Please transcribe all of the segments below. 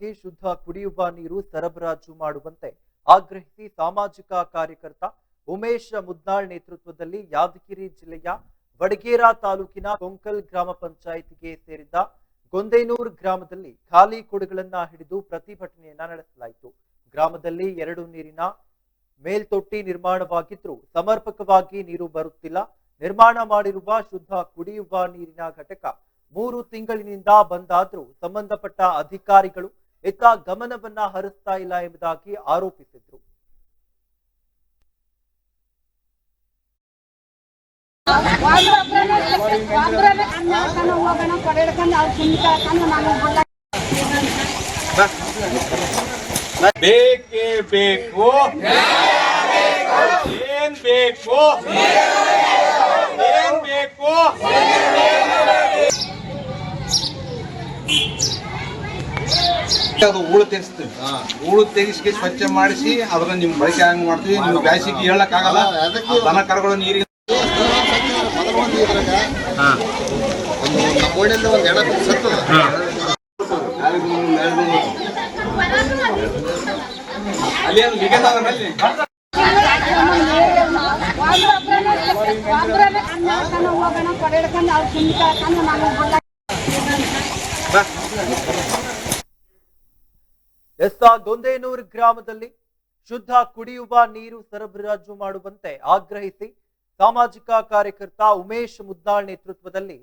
ಶುದ್ಧ ಕುಡಿಯುವ ನೀರು ಸರಬರಾಜು ಮಾಡುವಂತೆ ಆಗ್ರಹಿಸಿ ಸಾಮಾಜಿಕ ಕಾರ್ಯಕರ್ತ ಉಮೇಶ್ ಮುದ್ನಾಳ್ ನೇತೃತ್ವದಲ್ಲಿ ಯಾದಗಿರಿ ಜಿಲ್ಲೆಯ ವಡಗೇರಾ ತಾಲೂಕಿನ ಕೊಂಕಲ್ ಗ್ರಾಮ ಪಂಚಾಯಿತಿಗೆ ಸೇರಿದ ಗೊಂದೇನೂರ್ ಗ್ರಾಮದಲ್ಲಿ ಖಾಲಿ ಕೊಡಗಳನ್ನ ಹಿಡಿದು ಪ್ರತಿಭಟನೆಯನ್ನ ನಡೆಸಲಾಯಿತು. ಗ್ರಾಮದಲ್ಲಿ ಎರಡು ನೀರಿನ ಮೇಲ್ತೊಟ್ಟಿ ನಿರ್ಮಾಣವಾಗಿದ್ರೂ ಸಮರ್ಪಕವಾಗಿ ನೀರು ಬರುತ್ತಿಲ್ಲ. ನಿರ್ಮಾಣ ಮಾಡಿರುವ ಶುದ್ಧ ಕುಡಿಯುವ ನೀರಿನ ಘಟಕ ಮೂರು ತಿಂಗಳಿನಿಂದ ಬಂದಾದ್ರೂ ಸಂಬಂಧಪಟ್ಟ ಅಧಿಕಾರಿಗಳು ಇತ್ತ ಗಮನವನ್ನ ಹರಿಸ್ತಾ ಇಲ್ಲ ಎಂಬುದಾಗಿ ಆರೋಪಿಸಿದ್ರು ಬೇಕೇ ಬೇಕು ಏನ್ ಬೇಕು ಏನ್ ಬೇಕು ಅದು ಹೂಳು ತೆಗಿಸ್ತೀವಿ. ಹೂಳು ತೆಗಿಸಿ ಸ್ವಚ್ಛ ಮಾಡಿಸಿ ಅದನ್ನ ನಿಮ್ ಬಳಕೆ ಹಂಗ್ ಮಾಡ್ತೀವಿ. ನೀವು ಬ್ಯಾಸಿಗೆ ಹೇಳಕ್ ಆಗಲ್ಲ ದನ ಕರಗಳು ನೀರಿಗೆ ಮೊದಲು ಒಂದು ಇದ್ರಾಗ ಒಂದು ನಮ್ಮ ಓಣಿಯಲ್ಲಿ ಒಂದು ಹೆಣ ಬಿದ್ದು ಸತ್ತದ ಅಲ್ಲಿ ಏನು ಲಿಖಿತ ಅದ ಅಲ್ಲಿ ಎಸ್ ಗೊಂದೇನೂರ್ ಗ್ರಾಮದಲ್ಲಿ ಶುದ್ಧ ಕುಡಿಯುವ ನೀರು ಸರಬರಾಜು ಮಾಡುವಂತೆ ಆಗ್ರಹಿಸಿ ಸಾಮಾಜಿಕ ಕಾರ್ಯಕರ್ತ ಉಮೇಶ್ ಮುದ್ನಾಳ್ ನೇತೃತ್ವದಲ್ಲಿ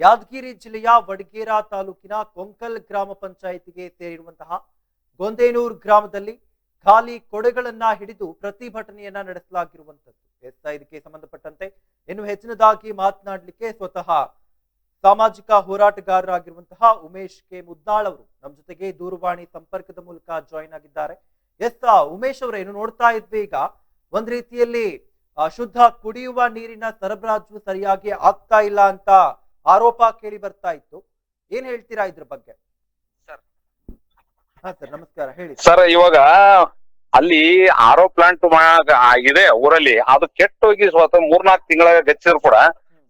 ಯಾದಗಿರಿ ಜಿಲ್ಲೆಯ ವಡಗೇರಾ ತಾಲೂಕಿನ ಕೊಂಕಲ್ ಗ್ರಾಮ ಪಂಚಾಯಿತಿಗೆ ಸೇರಿರುವಂತಹ ಗೊಂದೇನೂರ್ ಗ್ರಾಮದಲ್ಲಿ ಖಾಲಿ ಕೊಡೆಗಳನ್ನ ಹಿಡಿದು ಪ್ರತಿಭಟನೆಯನ್ನ ನಡೆಸಲಾಗಿರುವಂತದ್ದು ಎಸ್ ಇದಕ್ಕೆ ಸಂಬಂಧಪಟ್ಟಂತೆ ಇನ್ನು ಹೆಚ್ಚಿನದಾಗಿ ಮಾತನಾಡಲಿಕ್ಕೆ ಸ್ವತಃ ಸಾಮಾಜಿಕ ಹೋರಾಟಗಾರರಾಗಿರುವಂತಹ ಉಮೇಶ್ ಕೆ ಮುದ್ದಾಳ್ ಅವರು ನಮ್ಮ ಜೊತೆಗೆ ದೂರವಾಣಿ ಸಂಪರ್ಕದ ಮೂಲಕ ಜಾಯಿನ್ ಆಗಿದ್ದಾರೆ. ಎಸ್ ಉಮೇಶ್ ಅವರೇನು ನೋಡ್ತಾ ಇದ್ವಿ ಈಗ. ಒಂದ್ ರೀತಿಯಲ್ಲಿ ಶುದ್ಧ ಕುಡಿಯುವ ನೀರಿನ ಸರಬರಾಜು ಸರಿಯಾಗಿ ಆಗ್ತಾ ಇಲ್ಲ ಅಂತ ಆರೋಪ ಕೇಳಿ ಬರ್ತಾ ಇತ್ತು. ಏನ್ ಹೇಳ್ತೀರಾ ಇದ್ರ ಬಗ್ಗೆ? ಸರ್. ಹಾ ಸರ್ ನಮಸ್ಕಾರ ಹೇಳಿ. ಸರ್ ಇವಾಗ ಅಲ್ಲಿ ಆರೋ ಪ್ಲಾಂಟ್ ಆಗಿದೆ ಊರಲ್ಲಿ. ಅದು ಕೆಟ್ಟೋಗಿ ಸ್ವತಃ ಮೂರ್ನಾಲ್ಕು ತಿಂಗಳ ಗಚ್ಚಿದ್ರು ಕೂಡ.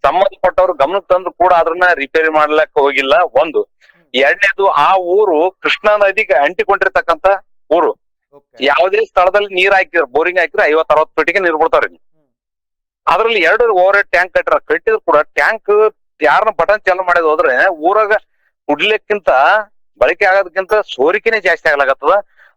ಸಂಬಂಧಪಟ್ಟವ್ರು ಗಮನಕ್ಕೆ ತಂದ್ರು ಕೂಡ ಅದನ್ನ ರಿಪೇರಿ ಮಾಡ್ಲಕ್ ಹೋಗಿಲ್ಲ. ಒಂದು ಎರಡನೇದು ಆ ಊರು ಕೃಷ್ಣಾ ನದಿಗೆ ಅಂಟಿಕೊಂಡಿರ್ತಕ್ಕಂತ ಊರು. ಯಾವುದೇ ಸ್ಥಳದಲ್ಲಿ ನೀರ್ ಹಾಕಿದ್ರ ಬೋರಿಂಗ್ ಹಾಕಿದ್ರೆ ಐವತ್ ಅರವತ್ ಫೀಟಿಗೆ ನೀರ್ ಬಿಡ್ತಾವ್ರಿ ಅದ್ರಲ್ಲಿ ಎರಡು ಓವರ್ ಟ್ಯಾಂಕ್ ಕಟ್ಟಿರ ಕಟ್ಟಿದ್ರು ಕೂಡ ಟ್ಯಾಂಕ್ ಯಾರನ್ನ ಬಟನ್ ಚಾಲು ಮಾಡಿದ್ ಹೋದ್ರೆ ಊರಾಗ ಕುಡ್ಲಿಕ್ಕಿಂತ ಬಳಕೆ ಆಗೋದಕ್ಕಿಂತ ಸೋರಿಕೆನೆ ಜಾಸ್ತಿ ಆಗ್ಲಾಗತ್ತದ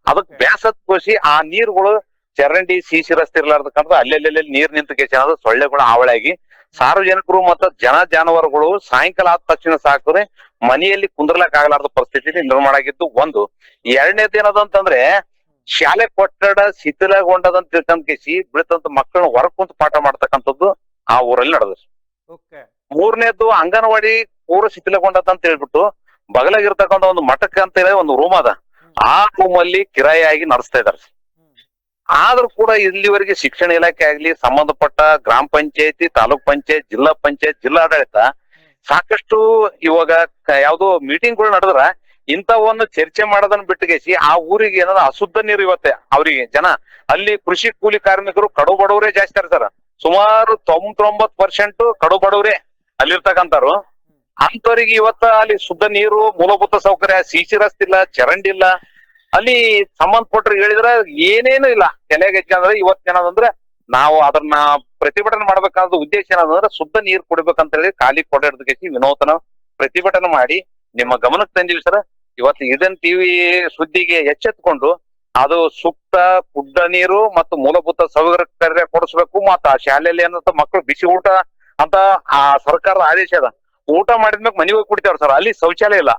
ಅದಕ್ ಬ್ಯಾಸತ್ ಕೋಸಿ ಆ ನೀರುಗಳು ಚರಂಡಿ ಸಿಸಿ ರಸ್ತೆ ಇರ್ಲಾರ್ದಕ್ಕಂತ ಅಲ್ಲೆಲ್ಲೆಲ್ಲಿ ನೀರ್ ನಿಂತ ಕೇಸ ಸೊಳ್ಳೆಗಳು ಹಾವಳಿಯಾಗಿ ಸಾರ್ವಜನಿಕರು ಮತ್ತು ಜನ ಜಾನುವಾರುಗಳು ಸಾಯಂಕಾಲ ಆದ ತಕ್ಷಣ ಸಾಕಿದ್ರೆ ಮನೆಯಲ್ಲಿ ಕುಂದ್ರಲಕ್ ಆಗಲಾರದ ಪರಿಸ್ಥಿತಿ ನಿರ್ಮಾಣ ಆಗಿದ್ದು ಒಂದು. ಎರಡನೇದು ಏನದಂತಂದ್ರೆ ಶಾಲೆ ಕೊಟ್ಟಡ ಶಿಥಿಲಗೊಂಡದಂತ ತಿಳ್ಕೊಂಡ್ ಕೇಸಿ ಬೀಳ್ತಂತ ಮಕ್ಕಳನ್ನ ಹೊರ ಕುಂತ ಪಾಠ ಮಾಡ್ತಕ್ಕಂಥದ್ದು ಆ ಊರಲ್ಲಿ ನಡೆದ ಓಕೆ. ಮೂರನೇದ್ದು ಅಂಗನವಾಡಿ ಪೂರ ಶಿಥಿಲಗೊಂಡದಂತ ಹೇಳ್ಬಿಟ್ಟು ಬಗಲಾಗಿರ್ತಕ್ಕಂಥ ಒಂದು ಮಠಕ್ಕೆ ಅಂತ ಹೇಳಿ ಒಂದು ರೂಮ್ ಅದ. ಆ ರೂಮ್ ಅಲ್ಲಿ ಕಿರಾಯಿಯಾಗಿ ನಡೆಸ್ತಾ ಇದಾರೆ ಆದ್ರೂ ಕೂಡ ಇಲ್ಲಿವರೆಗೆ ಶಿಕ್ಷಣ ಇಲಾಖೆ ಆಗ್ಲಿ, ಸಂಬಂಧಪಟ್ಟ ಗ್ರಾಮ ಪಂಚಾಯತಿ, ತಾಲೂಕ್ ಪಂಚಾಯತ್, ಜಿಲ್ಲಾ ಪಂಚಾಯತ್, ಜಿಲ್ಲಾಡಳಿತ ಸಾಕಷ್ಟು ಇವಾಗ ಯಾವ್ದೋ ಮೀಟಿಂಗ್ಗಳು ನಡೆದ್ರ ಇಂಥವನ್ನು ಚರ್ಚೆ ಮಾಡೋದನ್ನ ಬಿಟ್ಟುಗೇಸಿ ಆ ಊರಿಗೆ ಏನಾದ್ರು ಅಶುದ್ಧ ನೀರು ಇವತ್ತೆ ಅವರಿಗೆ. ಜನ ಅಲ್ಲಿ ಕೃಷಿ ಕೂಲಿ ಕಾರ್ಮಿಕರು ಕಡು ಬಡವರೇ ಜಾಸ್ತಿ ಇರ್ತಾರ ಸುಮಾರು ತೊಂಬತ್ತೊಂಬತ್ ಪರ್ಸೆಂಟ್ ಕಡು ಬಡವರೇ ಅಲ್ಲಿರ್ತಕ್ಕಂಥವ್ರು. ಅಂತವರಿಗೆ ಇವತ್ತ ಅಲ್ಲಿ ಶುದ್ಧ ನೀರು, ಮೂಲಭೂತ ಸೌಕರ್ಯ ಸಿಸಿ ರಸ್ತೆ ಇಲ್ಲ, ಚರಂಡಿ ಇಲ್ಲ ಅಲ್ಲಿ ಸಂಬಂಧಪಟ್ಟರು ಹೇಳಿದ್ರೆ ಏನೇನು ಇಲ್ಲ. ತಲೆಗೆ ಅಂದ್ರೆ ಇವತ್ತು ಏನದಂದ್ರೆ ನಾವು ಅದನ್ನ ಪ್ರತಿಭಟನೆ ಮಾಡ್ಬೇಕಾದ ಉದ್ದೇಶ ಏನದಂದ್ರೆ ಶುದ್ಧ ನೀರು ಕುಡಿಬೇಕಂತ ಹೇಳಿ ಖಾಲಿ ಕೊಡ ಹಿಡಿದಕ್ಕೆ ವಿನೂತನ ಪ್ರತಿಭಟನೆ ಮಾಡಿ ನಿಮ್ಮ ಗಮನಕ್ಕೆ ತಂದಿವಿ ಸರ್. ಇವತ್ತು ಇದನ್ ಟಿವಿ ಸುದ್ದಿಗೆ ಎಚ್ಚೆತ್ಕೊಂಡು ಅದು ಸೂಕ್ತ ಕುಡ್ಡ ನೀರು ಮತ್ತು ಮೂಲಭೂತ ಸೌಕರ್ಯ ಕೊಡಿಸ್ಬೇಕು ಮತ್ತ ಆ ಶಾಲೆಯಲ್ಲಿ ಏನಂತ ಮಕ್ಕಳು ಬಿಸಿ ಊಟ ಅಂತ ಆ ಸರ್ಕಾರದ ಆದೇಶ ಅದ. ಊಟ ಮಾಡಿದ್ಮೇಲೆ ಮನೆಗೆ ಹೋಗಿ ಕುಡಿತಾವ್ರ ಸರ್. ಅಲ್ಲಿ ಶೌಚಾಲಯ ಇಲ್ಲ.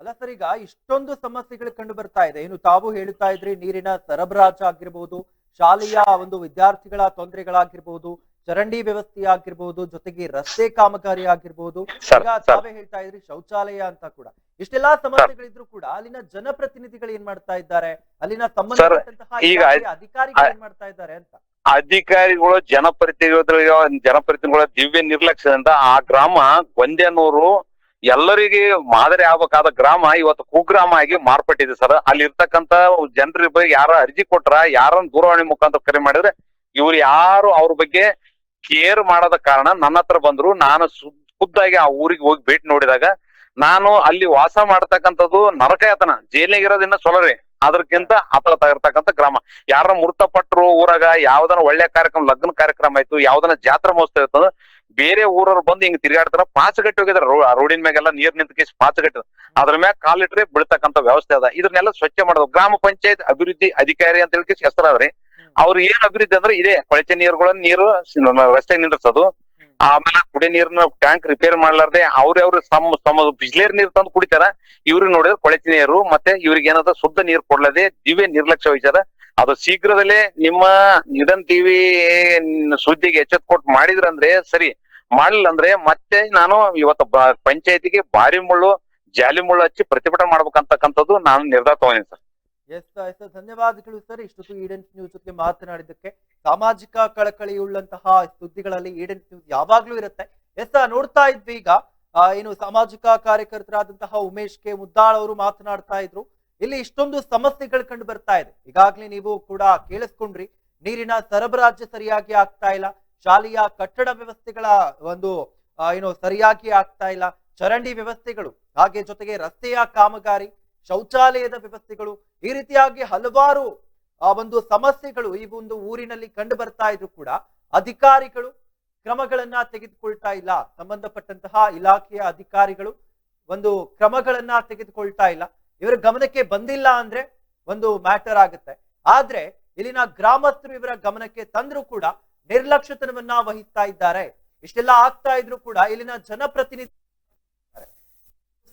ಅಲ್ಲ ಸರ್ ಈಗ ಇಷ್ಟೊಂದು ಸಮಸ್ಯೆಗಳು ಕಂಡು ಬರ್ತಾ ಇದೆ. ಏನು ತಾವು ಹೇಳ್ತಾ ಇದ್ರಿ ನೀರಿನ ಸರಬರಾಜು ಆಗಿರ್ಬೋದು ಶಾಲೆಯ ಒಂದು ವಿದ್ಯಾರ್ಥಿಗಳ ತೊಂದರೆಗಳಾಗಿರ್ಬೋದು ಚರಂಡಿ ವ್ಯವಸ್ಥೆ ಆಗಿರ್ಬೋದು ಜೊತೆಗೆ ರಸ್ತೆ ಕಾಮಗಾರಿ ಆಗಿರ್ಬೋದು. ಈಗ ತಾವೇ ಹೇಳ್ತಾ ಇದ್ರಿ ಶೌಚಾಲಯ ಅಂತ ಕೂಡ. ಇಷ್ಟೆಲ್ಲಾ ಸಮಸ್ಯೆಗಳಿದ್ರು ಕೂಡ ಅಲ್ಲಿನ ಜನಪ್ರತಿನಿಧಿಗಳು ಏನ್ ಮಾಡ್ತಾ ಇದ್ದಾರೆ? ಅಲ್ಲಿನ ಸಂಬಂಧಪಟ್ಟಂತಹ ಅಧಿಕಾರಿಗಳು ಏನ್ ಮಾಡ್ತಾ ಇದ್ದಾರೆ ಅಂತ. ಅಧಿಕಾರಿಗಳು ಜನಪ್ರತಿನಿಧಿಗಳು ಜನಪ್ರತಿನಿಧಿಗಳ ದಿವ್ಯ ನಿರ್ಲಕ್ಷ್ಯದಿಂದ ಆ ಗ್ರಾಮ ಗೊಂದೇನೂರು ಎಲ್ಲರಿಗೆ ಮಾದರಿ ಆಗ್ಬೇಕಾದ ಗ್ರಾಮ ಇವತ್ತು ಕುಗ್ರಾಮ ಆಗಿ ಮಾರ್ಪಟ್ಟಿದೆ ಸರ್. ಅಲ್ಲಿ ಇರ್ತಕ್ಕಂತ ಜನರ ಬಗ್ಗೆ ಯಾರ ಅರ್ಜಿ ಕೊಟ್ರ, ಯಾರನ್ನ ದೂರವಾಣಿ ಮುಖಾಂತರ ಕರೆ ಮಾಡಿದ್ರೆ ಇವ್ರು ಯಾರು ಅವ್ರ ಬಗ್ಗೆ ಕೇರ್ ಮಾಡದ ಕಾರಣ ನನ್ನ ಹತ್ರ ಬಂದ್ರು. ನಾನು ಖುದ್ದಾಗಿ ಆ ಊರಿಗೆ ಹೋಗಿ ಭೇಟಿ ನೋಡಿದಾಗ ನಾನು ಅಲ್ಲಿ ವಾಸ ಮಾಡ್ತಕ್ಕಂಥದ್ದು ನರಕಯಾತನ. ಜೈಲಿನಾಗ ಇರೋದಿನ್ನ ಸೊಲರಿ. ಅದಕ್ಕಿಂತ ಹತ್ರ ಇರ್ತಕ್ಕಂಥ ಗ್ರಾಮ. ಯಾರ ಮೃತಪಟ್ಟರು ಊರಾಗ, ಯಾವ್ದನ ಒಳ್ಳೆ ಕಾರ್ಯಕ್ರಮ, ಲಗ್ನ ಕಾರ್ಯಕ್ರಮ ಆಯ್ತು, ಯಾವ್ದನ ಜಾತ್ರಾ ಮಹೋತ್ಸವ ಇರ್ತದ ಬೇರೆ ಊರವ್ರು ಬಂದು ಹಿಂಗ್ ತಿರ್ಗಾಡ್ತಾರ, ಪಾಚಗಟ್ಟಿ ಹೋಗಿದಾರ. ರೋಡಿನ ಮ್ಯಾಗೆಲ್ಲ ನೀರ್ ನಿಂತ ಕೇಸ್ ಪಾಚಗಟ್ಟಿ ಅದ್ರ ಮ್ಯಾಗ ಕಾಲಿಟ್ರೆ ಬೀಳ್ತಕ್ಕಂತ ವ್ಯವಸ್ಥೆ ಅದ. ಇದನ್ನೆಲ್ಲ ಸ್ವಚ್ಛ ಮಾಡೋದು. ಗ್ರಾಮ ಪಂಚಾಯತ್ ಅಭಿವೃದ್ಧಿ ಅಧಿಕಾರಿ ಅಂತ ಹೇಳಿ ಹೆಸರಾದ್ರಿ. ಅವ್ರ ಏನ್ ಅಭಿವೃದ್ಧಿ ಅಂದ್ರೆ ಇದೇ ಕೊಳಚೆ ನೀರುಗಳನ್ನ ನೀರು ರಸ್ತೆ ನಿಂದ್ರಿಸೋದು. ಆಮೇಲೆ ಕುಡಿ ನೀರ್ನ ಟ್ಯಾಂಕ್ ರಿಪೇರ್ ಮಾಡ್ಲಾರ್ದೆ ಅವ್ರ ಅವ್ರ ತಮ್ಮ ತಮ್ಮ ಬಿಸ್ಲೇರ್ ನೀರ್ ತಂದು ಕುಡಿತಾರ. ಇವ್ರಿಗೆ ನೋಡಿದ್ರೆ ಕೊಳಚೆ ನೀರು, ಮತ್ತೆ ಇವ್ರಿಗೆ ಏನದ ಶುದ್ಧ ನೀರು ಕೊಡ್ಲದೆ ದಿವ್ಯ ನಿರ್ಲಕ್ಷ್ಯ ವಹಿಸ್ಯಾರ. ಅದು ಶೀಘ್ರದಲ್ಲೇ ನಿಮ್ಮ ನಿಧನ್ ಟಿವಿ ಸುದ್ದಿಗೆ ಎಚ್ಚೆತ್ ಕೊಟ್ಟು ಮಾಡಿದ್ರಂದ್ರೆ ಸರಿ, ಮಾಡ್ಲಿಲ್ಲ ಅಂದ್ರೆ ಮತ್ತೆ ನಾನು ಇವತ್ತು ಪಂಚಾಯತಿಗೆ ಭಾರಿ ಮುಳ್ಳು, ಜಾಲಿ ಮುಳ್ಳು ಹಚ್ಚಿ ಪ್ರತಿಭಟನೆ ಮಾಡ್ಬೇಕಂತಕ್ಕಂಥದ್ದು ನಾನು ನಿರ್ಧಾರ ತಗೊಂಡಿನಿ ಸರ್. ಎಸ್ ಎಸ್ ಧನ್ಯವಾದಗಳು ಸರ್. ಇಷ್ಟೊತ್ತು ಈಡೆನ್ಸ್ ನ್ಯೂಸ್ ಜೊತೆ ಮಾತನಾಡಿದ್ದಕ್ಕೆ ಸಾಮಾಜಿಕ ಕಳಕಳಿಯುಳ್ಳಂತಹ ಸುದ್ದಿಗಳಲ್ಲಿ ಈಡೆನ್ಸ್ ನ್ಯೂಸ್ ಯಾವಾಗ್ಲೂ ಇರುತ್ತೆ. ಎಸ್ ನೋಡ್ತಾ ಇದ್ವಿ ಈಗ. ಏನು ಸಾಮಾಜಿಕ ಕಾರ್ಯಕರ್ತರಾದಂತಹ ಉಮೇಶ್ ಕೆ ಮುದ್ದಾಳ್ ಅವರು ಮಾತನಾಡ್ತಾ ಇದ್ರು. ಇಲ್ಲಿ ಇಷ್ಟೊಂದು ಸಮಸ್ಯೆಗಳು ಕಂಡು ಬರ್ತಾ ಇದೆ. ಈಗಾಗಲೇ ನೀವು ಕೂಡ ಕೇಳಿಸ್ಕೊಂಡ್ರಿ, ನೀರಿನ ಸರಬರಾಜು ಸರಿಯಾಗಿ ಆಗ್ತಾ ಇಲ್ಲ, ಶಾಲೆಯ ಕಟ್ಟಡ ವ್ಯವಸ್ಥೆಗಳ ಒಂದು ಏನು ಸರಿಯಾಗಿ ಆಗ್ತಾ ಇಲ್ಲ, ಚರಂಡಿ ವ್ಯವಸ್ಥೆಗಳು, ಹಾಗೆ ಜೊತೆಗೆ ರಸ್ತೆಯ ಕಾಮಗಾರಿ, ಶೌಚಾಲಯದ ವ್ಯವಸ್ಥೆಗಳು, ಈ ರೀತಿಯಾಗಿ ಹಲವಾರು, ಆ, ಒಂದು ಸಮಸ್ಯೆಗಳು ಈ ಒಂದು ಊರಿನಲ್ಲಿ ಕಂಡು ಬರ್ತಾ ಇದ್ರು ಕೂಡ ಅಧಿಕಾರಿಗಳು ಕ್ರಮಗಳನ್ನ ತೆಗೆದುಕೊಳ್ತಾ ಇಲ್ಲ. ಸಂಬಂಧಪಟ್ಟಂತಹ ಇಲಾಖೆಯ ಅಧಿಕಾರಿಗಳು ಒಂದು ಕ್ರಮಗಳನ್ನ ತೆಗೆದುಕೊಳ್ತಾ ಇಲ್ಲ. ಇವರ ಗಮನಕ್ಕೆ ಬಂದಿಲ್ಲ ಅಂದ್ರೆ ಒಂದು ಮ್ಯಾಟರ್ ಆಗುತ್ತೆ. ಆದ್ರೆ ಇಲ್ಲಿನ ಗ್ರಾಮಸ್ಥರು ಇವರ ಗಮನಕ್ಕೆ ತಂದ್ರೂ ಕೂಡ ನಿರ್ಲಕ್ಷ್ಯತನವನ್ನ ವಹಿಸ್ತಾ ಇದ್ದಾರೆ. ಇಷ್ಟೆಲ್ಲ ಆಗ್ತಾ ಇದ್ರು ಕೂಡ ಇಲ್ಲಿನ ಜನಪ್ರತಿನಿಧಿ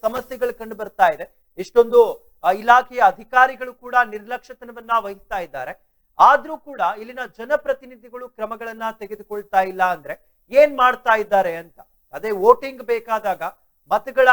ಸಮಸ್ಯೆಗಳು ಕಂಡು ಬರ್ತಾ ಇದೆ. ಇಷ್ಟೊಂದು ಇಲಾಖೆಯ ಅಧಿಕಾರಿಗಳು ಕೂಡ ನಿರ್ಲಕ್ಷ್ಯತನವನ್ನ ವಹಿಸ್ತಾ ಇದ್ದಾರೆ. ಆದ್ರೂ ಕೂಡ ಇಲ್ಲಿನ ಜನಪ್ರತಿನಿಧಿಗಳು ಕ್ರಮಗಳನ್ನ ತೆಗೆದುಕೊಳ್ತಾ ಇಲ್ಲ ಅಂದ್ರೆ ಏನ್ ಮಾಡ್ತಾ ಇದ್ದಾರೆ ಅಂತ. ಅದೇ ವೋಟಿಂಗ್ ಬೇಕಾದಾಗ, ಮತಗಳ,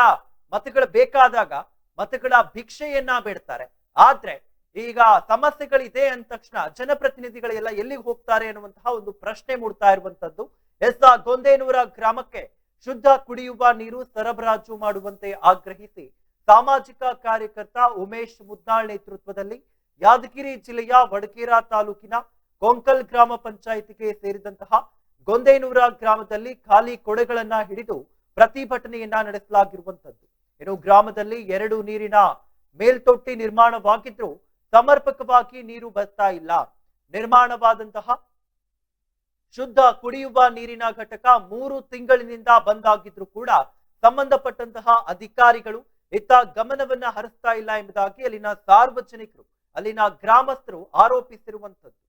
ಮತಗಳು ಬೇಕಾದಾಗ ಮತಗಳ ಭಿಕ್ಷೆಯನ್ನ ಬೇಡ್ತಾರೆ. ಆದ್ರೆ ಈಗ ಸಮಸ್ಯೆಗಳಿದೆ ಅಂದ ತಕ್ಷಣ ಜನಪ್ರತಿನಿಧಿಗಳೆಲ್ಲ ಎಲ್ಲಿಗೆ ಹೋಗ್ತಾರೆ ಅನ್ನುವಂತಹ ಒಂದು ಪ್ರಶ್ನೆ ಮೂಡ್ತಾ ಇರುವಂತದ್ದು. ಎಸ್ ಗೊಂದೇನೂರ ಗ್ರಾಮಕ್ಕೆ ಶುದ್ಧ ಕುಡಿಯುವ ನೀರು ಸರಬರಾಜು ಮಾಡುವಂತೆ ಆಗ್ರಹಿಸಿ ಸಾಮಾಜಿಕ ಕಾರ್ಯಕರ್ತ ಉಮೇಶ್ ಮುದ್ದಾಳ್ ನೇತೃತ್ವದಲ್ಲಿ ಯಾದಗಿರಿ ಜಿಲ್ಲೆಯ ವಡಕೇರಾ ತಾಲೂಕಿನ ಕೊಂಕಲ್ ಗ್ರಾಮ ಪಂಚಾಯಿತಿಗೆ ಸೇರಿದಂತಹ ಗೊಂದೇನೂರ ಗ್ರಾಮದಲ್ಲಿ ಖಾಲಿ ಕೊಡೆಗಳನ್ನ ಹಿಡಿದು ಪ್ರತಿಭಟನೆಯನ್ನ ನಡೆಸಲಾಗಿರುವಂತದ್ದು. ಇನ್ನು ಗ್ರಾಮದಲ್ಲಿ ಎರಡು ನೀರಿನ ಮೇಲ್ತೊಟ್ಟಿ ನಿರ್ಮಾಣವಾಗಿದ್ರು ಸಮರ್ಪಕವಾಗಿ ನೀರು ಬರ್ತಾ ಇಲ್ಲ. ನಿರ್ಮಾಣವಾದಂತಹ ಶುದ್ಧ ಕುಡಿಯುವ ನೀರಿನ ಘಟಕ ಮೂರು ತಿಂಗಳಿನಿಂದ ಬಂದ್ ಆಗಿದ್ರು ಕೂಡ ಸಂಬಂಧಪಟ್ಟಂತಹ ಅಧಿಕಾರಿಗಳು ಇತ್ತ ಗಮನವನ್ನ ಹರಿಸ್ತಾ ಇಲ್ಲ ಎಂಬುದಾಗಿ ಅಲ್ಲಿನ ಸಾರ್ವಜನಿಕರು, ಅಲ್ಲಿನ ಗ್ರಾಮಸ್ಥರು ಆರೋಪಿಸಿರುವಂತದ್ದು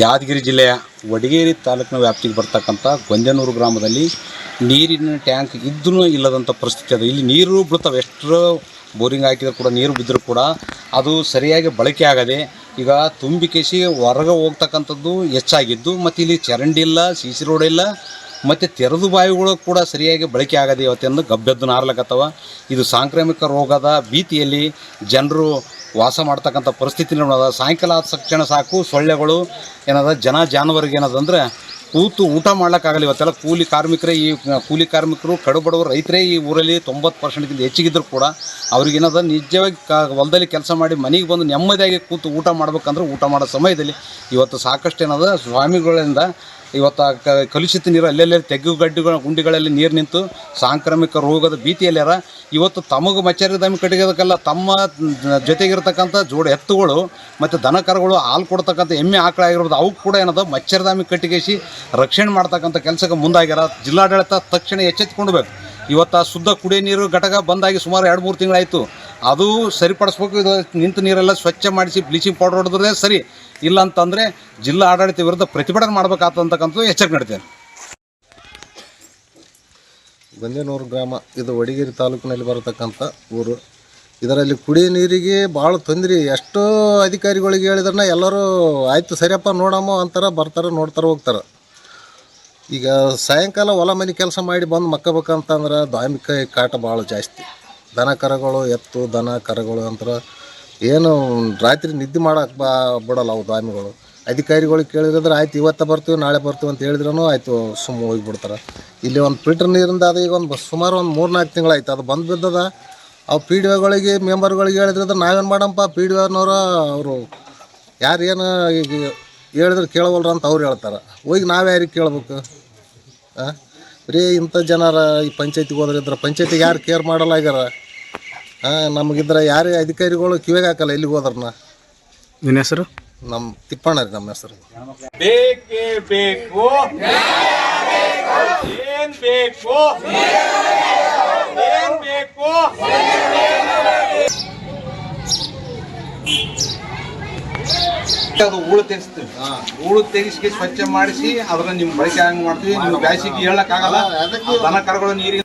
ಯಾದಗಿರಿ ಜಿಲ್ಲೆಯ ವಡಗೇರಿ ತಾಲೂಕಿನ ವ್ಯಾಪ್ತಿಗೆ ಬರ್ತಕ್ಕಂಥ ಗೊಂದೆನೂರು ಗ್ರಾಮದಲ್ಲಿ ನೀರಿನ ಟ್ಯಾಂಕ್ ಇದ್ದೂ ಇಲ್ಲದಂಥ ಪರಿಸ್ಥಿತಿ ಅದು. ಇಲ್ಲಿ ನೀರು ಬೀಳ್ತವೆ ಎಷ್ಟು ಬೋರಿಂಗ್ ಹಾಕಿದ್ರು ಕೂಡ, ನೀರು ಬಿದ್ದರೂ ಕೂಡ ಅದು ಸರಿಯಾಗಿ ಬಳಕೆ ಆಗದೆ ಈಗ ತುಂಬಿ ಕೇಸಿ ಹೊರಗೆ ಹೋಗ್ತಕ್ಕಂಥದ್ದು ಹೆಚ್ಚಾಗಿದ್ದು, ಮತ್ತು ಇಲ್ಲಿ ಚರಂಡಿ ಇಲ್ಲ ಸಿ ಸಿ ರೋಡ್ ಇಲ್ಲ, ಮತ್ತು ತೆರೆದು ಬಾವಿಗಳು ಕೂಡ ಸರಿಯಾಗಿ ಬಳಕೆ ಆಗದೆ ಇವತ್ತೆಂದು ಗಬ್ಬೆದ್ದು ನಾರ್ಲಕತ್ತವ. ಇದು ಸಾಂಕ್ರಾಮಿಕ ರೋಗದ ಭೀತಿಯಲ್ಲಿ ಜನರು ವಾಸ ಮಾಡ್ತಕ್ಕಂಥ ಪರಿಸ್ಥಿತಿ ನೋಡೋದ ಸಾಯಂಕಾಲ ಆದ ತಕ್ಷಣ ಸಾಕು, ಸೊಳ್ಳೆಗಳು, ಏನದ, ಜನ ಜಾನುವಾರಿಗೆ ಏನದಂದ್ರೆ ಕೂತು ಊಟ ಮಾಡೋಕ್ಕಾಗಲ್ಲ ಇವತ್ತೆಲ್ಲ. ಕೂಲಿ ಕಾರ್ಮಿಕರೇ ಈ, ಕೂಲಿ ಕಾರ್ಮಿಕರು ಕಡು ಬಡವರು ರೈತರೇ ಈ ಊರಲ್ಲಿ ತೊಂಬತ್ತು ಪರ್ಸೆಂಟ್ಗಿಂತ ಹೆಚ್ಚಿಗಿದ್ರು ಕೂಡ. ಅವ್ರಿಗೇನದ ನಿಜವಾಗಿ ಕ, ಹೊಲದಲ್ಲಿ ಕೆಲಸ ಮಾಡಿ ಮನೆಗೆ ಬಂದು ನೆಮ್ಮದಿಯಾಗಿ ಕೂತು ಊಟ ಮಾಡ್ಬೇಕಂದ್ರೆ ಊಟ ಮಾಡೋ ಸಮಯದಲ್ಲಿ ಇವತ್ತು ಸಾಕಷ್ಟು ಏನದ, ಸ್ವಾಮಿಗಳಿಂದ ಇವತ್ತು ಕ ಕಲುಷಿತ ನೀರು ಅಲ್ಲೆಲ್ಲೇ ತೆಗ್ಗು ಗಡ್ಡಿಗಳ ಗುಂಡಿಗಳಲ್ಲಿ ನೀರು ನಿಂತು ಸಾಂಕ್ರಾಮಿಕ ರೋಗದ ಭೀತಿಯಲ್ಲಾರ ಇವತ್ತು ತಮಗೆ ಮಚ್ಚರಿ ದಮಿ ಕಟ್ಟಿಗೋದಕ್ಕೆಲ್ಲ ತಮ್ಮ ಜೊತೆಗಿರ್ತಕ್ಕಂಥ ಜೋಡಿ ಎತ್ತುಗಳು ಮತ್ತು ದನ ಕರುಗಳು ಹಾಲು ಕೊಡ್ತಕ್ಕಂಥ ಎಮ್ಮೆ ಆಕಳ ಆಗಿರ್ಬೋದು, ಅವು ಕೂಡ ಏನದ ಮಚ್ಚರದಾಮಿ ಕಟ್ಟಿಗೆಸಿ ರಕ್ಷಣೆ ಮಾಡ್ತಕ್ಕಂಥ ಕೆಲಸಕ್ಕೆ ಮುಂದಾಗ್ಯಾರ. ಜಿಲ್ಲಾಡಳಿತ ತಕ್ಷಣ ಎಚ್ಚೆತ್ಕೊಳ್ಬೇಕು ಇವತ್ತು ಶುದ್ಧ ಕುಡಿಯೋ ನೀರು ಘಟಕ ಬಂದಾಗಿ ಸುಮಾರು ಎರಡು, ಮೂರು ತಿಂಗಳಾಯಿತು. ಅದು ಸರಿಪಡಿಸ್ಬೇಕು. ಇದು ನಿಂತ ನೀರೆಲ್ಲ ಸ್ವಚ್ಛ ಮಾಡಿಸಿ, ಬ್ಲೀಚಿಂಗ್ ಪೌಡರ್ ಹೊಡೆದ್ರೆ ಸರಿ. ಇಲ್ಲ ಅಂತಂದರೆ ಜಿಲ್ಲಾ ಆಡಳಿತ ವಿರುದ್ಧ ಪ್ರತಿಭಟನೆ ಮಾಡಬೇಕಾದಂತಕ್ಕಂಥದ್ದು ಎಚ್ಚರಿಕೆ ನೀಡ್ತೇನೆ. ಗಂಜನೂರು ಗ್ರಾಮ, ಇದು ವಡಗೇರಿ ತಾಲೂಕಿನಲ್ಲಿ ಬರತಕ್ಕಂಥ ಊರು. ಇದರಲ್ಲಿ ಕುಡಿಯ ನೀರಿಗೆ ಭಾಳ ತೊಂದರೆ. ಎಷ್ಟೋ ಅಧಿಕಾರಿಗಳಿಗೆ ಹೇಳಿದ್ರನ್ನ ಎಲ್ಲರೂ, ಆಯಿತು ಸರಿಯಪ್ಪ, ನೋಡಮ್ಮ ಅಂತಾರ ಬರ್ತಾರೆ, ನೋಡ್ತಾರೆ, ಹೋಗ್ತಾರೆ. ಈಗ ಸಾಯಂಕಾಲ ಹೊಲ ಮನೆ ಕೆಲಸ ಮಾಡಿ ಬಂದು ಮಕ್ಕಬೇಕಂತಂದ್ರೆ ಧಾರ್ಮಿಕ ಕಾಟ ಭಾಳ ಜಾಸ್ತಿ. ದನ ಕರಗಳು ಎತ್ತು, ದನ ಕರಗಳು ಅಂತಾರೆ ಏನು ರಾತ್ರಿ ನಿದ್ದೆ ಮಾಡಕ್ಕೆ ಬಾ ಬಿಡಲ್ಲ ಅವು ಅಧಿಕಾರಿಗಳಿಗೆ ಕೇಳಿದ್ರೆ ಆಯ್ತು, ಇವತ್ತು ಬರ್ತೀವಿ, ನಾಳೆ ಬರ್ತೀವಿ ಅಂತ ಹೇಳಿದ್ರೂ ಆಯಿತು, ಸುಮ್ಮ ಹೋಗಿಬಿಡ್ತಾರೆ. ಇಲ್ಲಿ ಒಂದು ಫಿಲ್ಟರ್ ನೀರಿಂದ ಅದು ಈಗ ಒಂದು ಸುಮಾರು ಒಂದು ಮೂರು ನಾಲ್ಕು ತಿಂಗಳಾಯ್ತು. ಅದು ಬಂದು ಬಿದ್ದದ, ಅವು ಪಿ ಡಿ ಒಗಳಿಗೆ ಮೆಂಬರ್ಗಳಿಗೆ ಹೇಳಿದ್ರೆ ನಾವೇನು ಮಾಡಪ್ಪ ಪಿ ಡಿ ಒನವರು ಅವರು ಯಾರು ಏನು ಈಗ ಹೇಳಿದ್ರೆ ಕೇಳವಲ್ರ ಅಂತ ಅವ್ರು ಹೇಳ್ತಾರೆ. ಹೋಗಿ ನಾವು ಯಾರಿಗೆ ಕೇಳ್ಬೇಕು? ಹಾಂ ಬರೀ ಇಂಥ ಜನರ ಈ ಪಂಚಾಯತಿಗೆ ಹೋದ್ರೆ ಇದ್ರೆ ಪಂಚಾಯತಿಗೆ ಯಾರು ಕೇರ್ ಮಾಡಲ್ಲ ಆಗ್ಯಾರ ಹಾಂ ನಮಗಿದ್ರೆ ಯಾರೇ ಅಧಿಕಾರಿಗಳು ಕಿವಿಗೆ ಹಾಕಲ್ಲ ಎಲ್ಲಿಗೆ ಹೋದ್ರನ್ನ ನಿನ್ನ ಹೆಸರು? ನಮ್ಮ ತಿಪ್ಪಣ್ಣ ರೀ ನಮ್ಮ ಹೆಸರು. ಬೇಕೇ ಬೇಕು. ಏನ್ ಬೇಕು? ಏನ್ ಬೇಕು? ಅದು ಹೂಳು ತೆಗಿಸ್ತೀವಿ. ಹೂಳು ತೆಗಿಸಿ ಸ್ವಚ್ಛ ಮಾಡಿಸಿ ಅದನ್ನ ನಿಮ್ ಬಳಕೆ ಹಂಗ್ ಮಾಡ್ತೀವಿ. ನೀವು ಬ್ಯಾಸಿಗೆ ಹೇಳಕ್ ಆಗಲ್ಲ ದನ ಕರುಗಳು ನೀರಿಗೆ